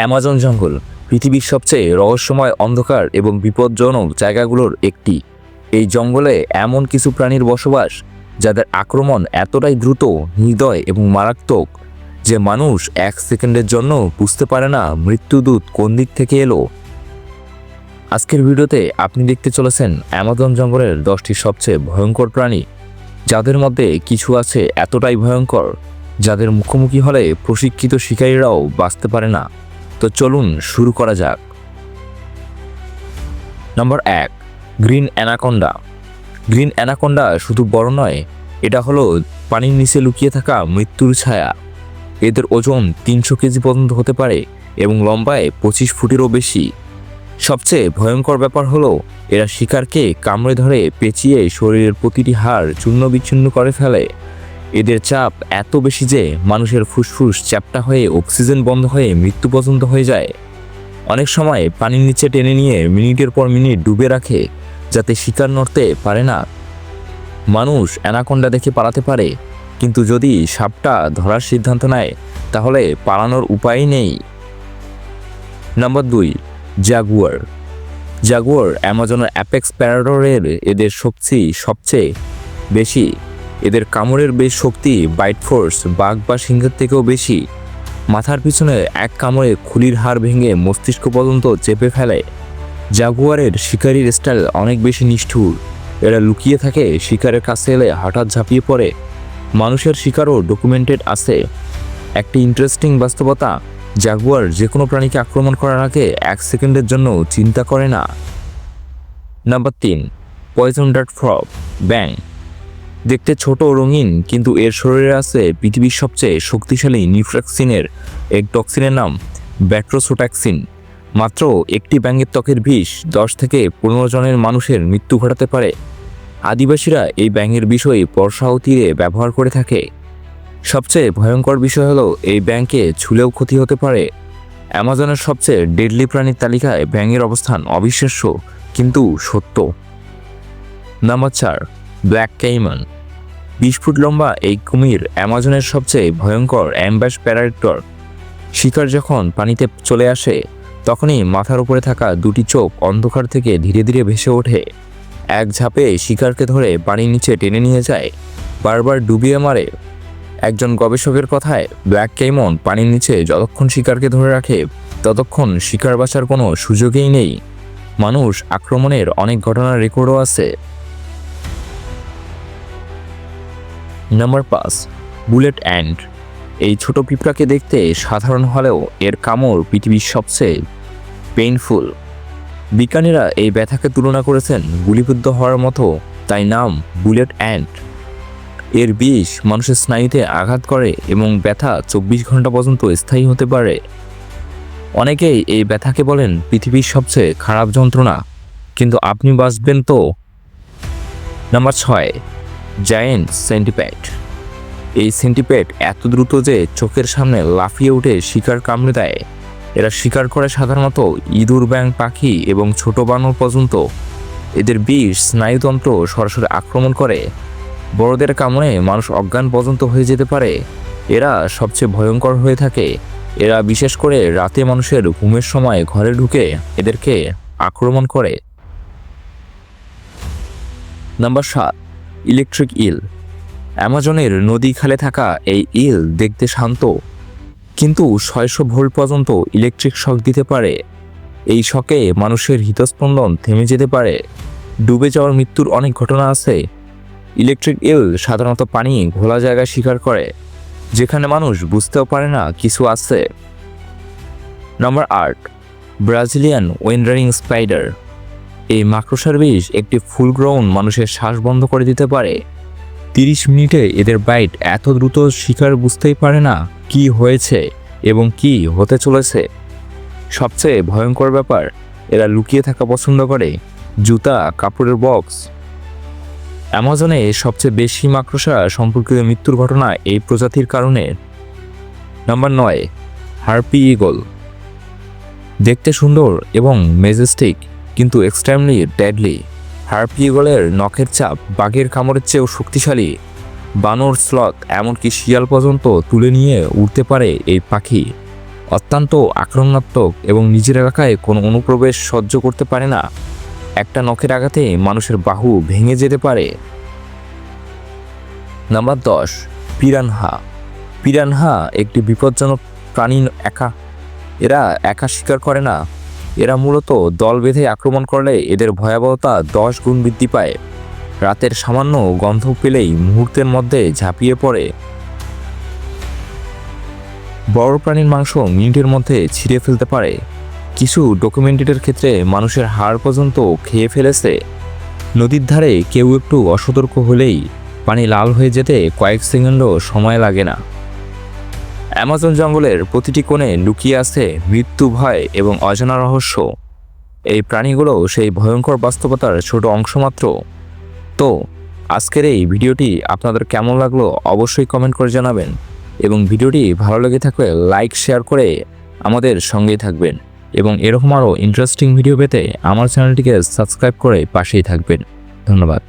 Amazon জঙ্গল, পৃথিবীর সবচেয়ে রহস্যময় অন্ধকার এবং বিপজ্জনক জায়গাগুলোর একটি। এই জঙ্গলে এমন কিছু প্রাণীর বসবাস যাদের আক্রমণ এতটাই দ্রুত, হৃদয় এবং মারাত্মক যে মানুষ এক সেকেন্ডের জন্য বুঝতে পারে না মৃত্যুদূত কোন দিক থেকে এলো। আজকের ভিডিওতে আপনি দেখতে চলেছেন অ্যামাজন জঙ্গলের দশটি সবচেয়ে ভয়ঙ্কর প্রাণী, যাদের মধ্যে কিছু আছে এতটাই ভয়ঙ্কর, যাদের মুখোমুখি হলে প্রশিক্ষিত শিকারীরাও বাঁচতে পারে না। তো চলুন শুরু করা যাক। নম্বর এক গ্রিন অ্যানাকোন্ডা গ্রিন অ্যানাকোন্ডা শুধু বড় নয়, এটা হলো পানির নিচে লুকিয়ে থাকা মৃত্যুর ছায়া। এদের ওজন তিনশো কেজি পর্যন্ত হতে পারে এবং লম্বায় পঁচিশ ফুটেরও বেশি। সবচেয়ে ভয়ঙ্কর ব্যাপার হলো, এরা শিকারকে কামড়ে ধরে পেঁচিয়ে শরীরের প্রতিটি হাড় চূর্ণ বিচ্ছিন্ন করে ফেলে। এদের চাপ এত বেশি যে মানুষের ফুসফুস, চ্যাপটা হয়ে অক্সিজেন বন্ধ হয়ে মৃত্যু পর্যন্ত হয়ে যায়। অনেক সময় পানির নিচে টেনে নিয়ে মিনিটের পর মিনিট ডুবে রাখে, যাতে শিকার নড়তে পারে না। মানুষ অ্যানাকোন্ডা দেখে পালাতে পারে, কিন্তু যদি সাপটা ধরার সিদ্ধান্ত নেয়, তাহলে পালানোর উপায় নেই। নম্বর দুই, জাগুয়ার। জাগুয়ার অ্যামাজনের অ্যাপেক্স প্যারাডোরের এদের শক্তি সবচেয়ে বেশি। এদের কামড়ের বেশ শক্তি বাইট ফোর্স বাঘ বা সিংহের থেকেও বেশি। মাথার পিছনে এক কামড়ে খুলির হাড় ভেঙে মস্তিষ্ক পর্যন্ত চেপে ফেলে। জাগুয়ারের শিকারির স্টাইল অনেক বেশি নিষ্ঠুর। এরা লুকিয়ে থাকে শিকারের কাছে এলে হঠাৎ ঝাঁপিয়ে পড়ে। মানুষের শিকারও ডকুমেন্টেড আছে। একটি ইন্টারেস্টিং বাস্তবতা, জাগুয়ার যে কোনো প্রাণীকে আক্রমণ করার আগে এক সেকেন্ডের জন্য চিন্তা করে না। নাম্বার তিন পয়জন ডার্ট ফ্রগ ব্যাং দেখতে ছোট রঙিন, কিন্তু এর শরীরে আছে পৃথিবীর সবচেয়ে শক্তিশালী নিউট্রাক্সিনের এক টক্সিনের নাম ব্যাট্রোসোট্যাক্সিন মাত্র একটি ব্যাঙের ত্বকের বিষ দশ থেকে পনেরো জনের মানুষের মৃত্যু ঘটাতে পারে। আদিবাসীরা এই ব্যাঙের বিষয় বর্ষা ও তীরে ব্যবহার করে থাকে। সবচেয়ে ভয়ঙ্কর বিষয় হলো, এই ব্যাংকে ছুলেও ক্ষতি হতে পারে। অ্যামাজনের সবচেয়ে ডেডলি প্রাণীর তালিকায় ব্যাঙের অবস্থান অবিশ্বাস্য, কিন্তু সত্য। নাম্বার চার ব্ল্যাক কেইমান বিশ ফুট লম্বা এই কুমির অ্যামাজনের সবচেয়ে ভয়ঙ্কর অ্যাম্বাস প্যারাক্টর শিকার যখন পানিতে চলে আসে, তখনই মাথার উপরে থাকা দুটি চোখ অন্ধকার থেকে ধীরে ধীরে ভেসে ওঠে। এক ঝাঁপে শিকারকে ধরে পানির নিচে টেনে নিয়ে যায়, বারবার ডুবিয়ে মারে। একজন গবেষকের কথায় ব্ল্যাক কেইমন পানির নিচে যতক্ষণ শিকারকে ধরে রাখে, ততক্ষণ শিকার বাঁচার কোনো সুযোগই নেই। মানুষ আক্রমণের অনেক ঘটনার রেকর্ডও আছে। নাম্বার পাঁচ বুলেট অ্যান্ড এই ছোট পিঁপড়াকে দেখতে সাধারণ হলেও এর কামড় পৃথিবীর সবচেয়ে পেইনফুল বিজ্ঞানীরা এই ব্যথাকে তুলনা করেছেন গুলিবিদ্ধ হওয়ার মতো, তাই নাম বুলেট অ্যান্ড এর বিষ মানুষের স্নায়ুতে আঘাত করে এবং ব্যথা চব্বিশ ঘণ্টা পর্যন্ত স্থায়ী হতে পারে। অনেকেই এই ব্যথাকে বলেন পৃথিবীর সবচেয়ে খারাপ যন্ত্রণা, কিন্তু আপনি বাঁচবেন তো? নাম্বার ছয় জায়েন্ট সেন্টিপ্যাড এই সেন্টিপ্যাড এত দ্রুত যে চোখের সামনে লাফিয়ে উঠে শিকার কামড়ে দেয়। এরা শিকার করে সাধারণত ইঁদুর ব্যাং পাখি এবং ছোট বানর পর্যন্ত। এদের বিষ স্নায়ুতন্ত্র সরাসরি আক্রমণ করে। বড়দের কামড়ে মানুষ অজ্ঞান পর্যন্ত হয়ে যেতে পারে। এরা সবচেয়ে ভয়ঙ্কর হয়ে থাকে। এরা বিশেষ করে রাতে মানুষের ঘুমের সময় ঘরে ঢুকে এদেরকে আক্রমণ করে। নাম্বার সাত। Electric eel. অ্যামাজনের নদী খালে থাকা এই ইল দেখতে শান্ত। কিন্তু ছয়শো ভোল্ট পর্যন্ত ইলেকট্রিক শক দিতে পারে। এই শকে মানুষের হৃদস্পন্দন থেমে যেতে পারে। ডুবে যাওয়ার মৃত্যুর অনেক ঘটনা আছে। ইলেকট্রিক ইল সাধারণত পানি ঘোলা জায়গায় শিকার করে, যেখানে মানুষ বুঝতেও পারে না কিছু আছে। নম্বর আট, ব্রাজিলিয়ান ওয়েন্ডারিং স্পাইডার। এই মাকড়সার বিষ একটি ফুল গ্রাউন্ড মানুষের শ্বাস বন্ধ করে দিতে পারে। তিরিশ মিনিটে এদের বাইট এত দ্রুত শিকার বুঝতেই পারে না কি হয়েছে এবং কি হতে চলেছে। সবচেয়ে ভয়ঙ্কর ব্যাপার, এরা লুকিয়ে থাকা পছন্দ করে, জুতা, কাপড়ের বক্স। অ্যামাজনে সবচেয়ে বেশি মাকড়সা সম্পর্কিত মৃত্যুর ঘটনা এই প্রজাতির কারণে। নাম্বার নয়, হার্পি ইগল। দেখতে সুন্দর এবং মেজেস্টিক। কিন্তু এক্সট্রিমলি ডেডলি হার্পি ইগলের নখের চাপ বাঘের কামড়ের চেয়েও শক্তিশালী। বানর স্লথ এমনকি শিয়াল পর্যন্ত তুলে নিয়ে উঠতে পারে এই পাখি। অত্যন্ত আক্রমণাত্মক এবং নিজের এলাকায় কোনো অনুপ্রবেশ সহ্য করতে পারে না। একটা নখের আঘাতে মানুষের বাহু ভেঙে যেতে পারে। নাম্বার দশ, পিরানহা। পিরানহা একটি বিপজ্জনক প্রাণী একা। এরা একা শিকার করে না। এরা মূলত দল বেঁধে আক্রমণ করলে এদের ভয়াবহতা দশ গুণ বৃদ্ধি পায়। রাতের সামান্য গন্ধ পেলেই মুহূর্তের মধ্যে ঝাঁপিয়ে পড়ে। বড় প্রাণীর মাংস মিনিটের মধ্যে ছিঁড়ে ফেলতে পারে। কিছু ডকুমেন্টেডের ক্ষেত্রে মানুষের হাড় পর্যন্ত খেয়ে ফেলেছে। নদীর ধারে কেউ একটু অসতর্ক হলেই পানি লাল হয়ে যেতে কয়েক সেকেন্ডও সময় লাগে না। অ্যামাজন জঙ্গলের প্রতিটি কোণে লুকিয়ে আছে মৃত্যু ভয় এবং অজানা রহস্য। এই প্রাণীগুলো সেই ভয়ঙ্কর বাস্তবতার ছোট অংশ মাত্র। তো, আজকের এই ভিডিওটি আপনাদের কেমন লাগল অবশ্যই কমেন্ট করে জানাবেন এবং ভিডিওটি ভালো লেগে থাকলে লাইক, শেয়ার করে আমাদের সঙ্গেই থাকবেন এবং এরকম আরও ইন্টারেস্টিং ভিডিও পেতে আমার চ্যানেলটিকে সাবস্ক্রাইব করে পাশেই থাকবেন। ধন্যবাদ।